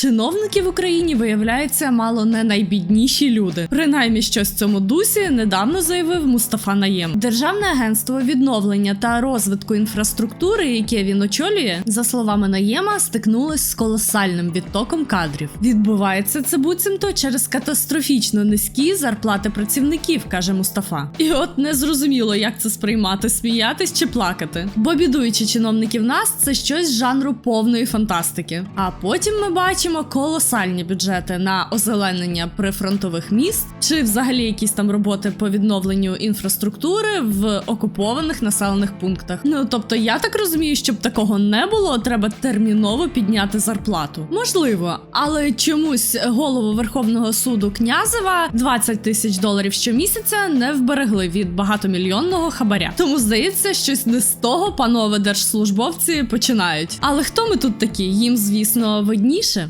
Чиновники в Україні виявляється мало не найбідніші люди. Принаймні, щось в цьому дусі недавно заявив Мустафа Наєм. Державне агентство відновлення та розвитку інфраструктури, яке він очолює, за словами Наєма, стикнулось з колосальним відтоком кадрів. Відбувається це буцімто через катастрофічно низькі зарплати працівників, каже Мустафа. І от не зрозуміло, як це сприймати, сміятись чи плакати. Бо бідуючи чиновників нас, це щось з жанру повної фантастики. А потім ми бачимо колосальні бюджети на озеленення прифронтових міст, чи взагалі якісь там роботи по відновленню інфраструктури в окупованих населених пунктах. Ну тобто, я так розумію, щоб такого не було, треба терміново підняти зарплату. Можливо, але чомусь голову Верховного суду Князева 20 тисяч доларів щомісяця не вберегли від багатомільйонного хабаря. Тому здається, щось не з того панове держслужбовці починають. Але хто ми тут такі? Їм, звісно, видніше.